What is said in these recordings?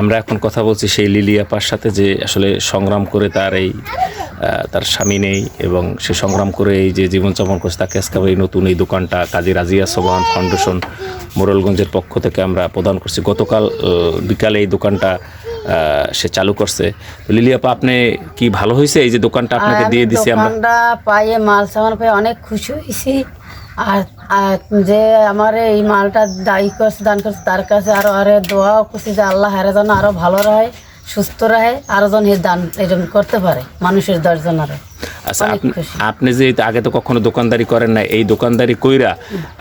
আমরা এখন কথা বলছি সেই লিলি আপার সাথে যে আসলে সংগ্রাম করে তার এই তার স্বামী নেই এবং সে সংগ্রাম করে এই যে জীবনযাপন করছে তাকে আজকে এই নতুন এই দোকানটা কাজী রাজিয়া সোবাহান ফাউন্ডেশন মোরলগঞ্জের পক্ষ থেকে আমরা প্রদান করছি। গতকাল বিকালে এই দোকানটা সে চালু করছে। তো লিলি আপা আপনি কি ভালো হয়েছে? এই যে দোকানটা আপনাকে দিয়ে দিছি আমরা। পাইয়ে মাল সামান পেয়ে অনেক খুশি হয়েছি। আর যে আমার এই মালটা দায়ী করছে দান করছে তার কাছে আরও আরে দোয়াও করছি যে আল্লাহ হারে যেন আরও ভালো রাহে সুস্থ রাহে আরও যেন হে দান এরকম করতে পারে মানুষের দশজন আরও। আচ্ছা আপনি আপনি যে আগে তো কখনো দোকানদারি করেন না এই দোকানদারি কইরা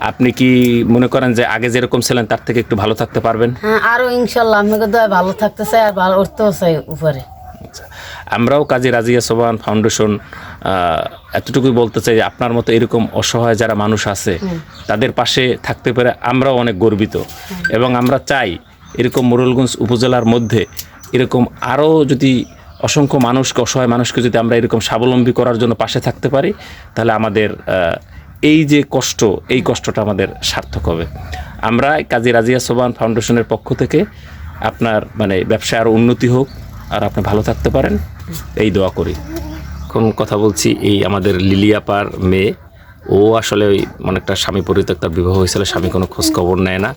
আপনি কি মনে করেন যে আগে যেরকম ছিলেন তার থেকে একটু ভালো থাকতে পারবেন? হ্যাঁ আরও ইনশাল্লাহ দোয়া ভালো থাকতে চাই আর ভালো উঠতেও চাই উপরে। আচ্ছা। আমরাও কাজী রাজিয়া সোবান ফাউন্ডেশন এতটুকুই বলতে চাই যে আপনার মতো এরকম অসহায় যারা মানুষ আছে তাদের পাশে থাকতে পেরে আমরাও অনেক গর্বিত। এবং আমরা চাই এরকম মোরলগঞ্জ উপজেলার মধ্যে এরকম আরও যদি অসংখ্য মানুষকে অসহায় মানুষকে যদি আমরা এরকম স্বাবলম্বী করার জন্য পাশে থাকতে পারি তাহলে আমাদের এই যে কষ্ট এই কষ্টটা আমাদের সার্থক হবে। আমরা কাজী রাজিয়া সোবান ফাউন্ডেশনের পক্ষ থেকে আপনার মানে ব্যবসায় আরও উন্নতি হোক আর আপনি ভালো থাকতে পারেন। এই দোয়া করি। কোন কথা বলছি এই আমাদের লিলিয়াপার মেয়ে। ও আসলে ওই অনেকটা স্বামী পরিত্যক্তার বিবাহ হয়েছিল স্বামী কোনো খোঁজ খবর নেয় না।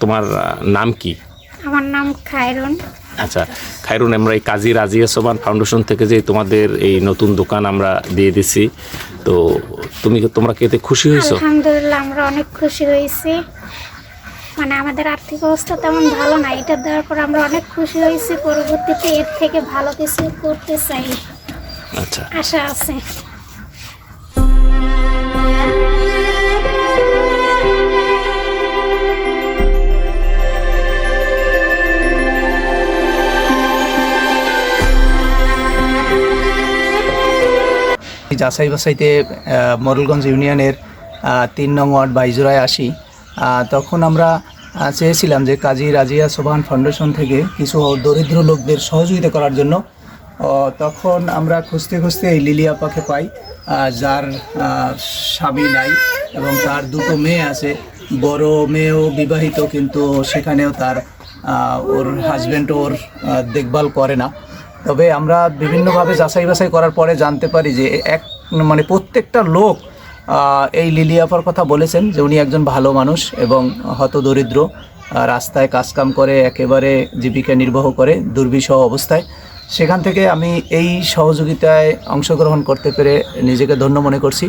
তোমার নাম কি? আমার নাম খায়রুন। আচ্ছা খাইরুন আমরা এই কাজী রাজিয়া সোবান ফাউন্ডেশন থেকে যে তোমাদের এই নতুন দোকান আমরা দিয়ে দিছি তো তুমি তোমরা কি এতে খুশি হয়েছো? আলহামদুলিল্লাহ আমরা অনেক খুশি হয়েছি। মানে আমাদের আর্থিক অবস্থা তেমন ভালো না। এটা দেওয়ার পর আমরা অনেক খুশি হয়েছি। পরবর্তীতে এর থেকে ভালো কিছু করতে চাই। আচ্ছা। আশা আছে। যাচাই বাছাইতে আহ, মোরেলগঞ্জ ইউনিয়নের তিন নং ওয়ার্ড বাইজুরায় আসি। তখন আমরা চেয়েছিলাম যে কাজী রাজিয়া সোবান ফাউন্ডেশন থেকে কিছু দরিদ্র লোকদের সহযোগিতা করার জন্য। তখন আমরা খুঁজতে খুঁজতে এই লিলি আপাকে পাই যার স্বামী নাই এবং তার দুটো মেয়ে আছে। বড় মেয়েও বিবাহিত কিন্তু সেখানেও তার ওর হাজব্যান্ড ওর দেখভাল করে না। তবে আমরা বিভিন্নভাবে যাচাই বাছাই করার পরে জানতে পারি যে এক মানে প্রত্যেকটা লোক এই লিলিয়াপার কথা বলেছেন যে উনি একজন ভালো মানুষ এবং হত দরিদ্র রাস্তায় কাজকাম করে, একেবারে জীবিকা নির্বাহ করে, দুর্বিষহ অবস্থায়। সেখান থেকে আমি এই সহযোগিতায় অংশগ্রহণ করতে পেরে নিজেকে ধন্য মনে করছি।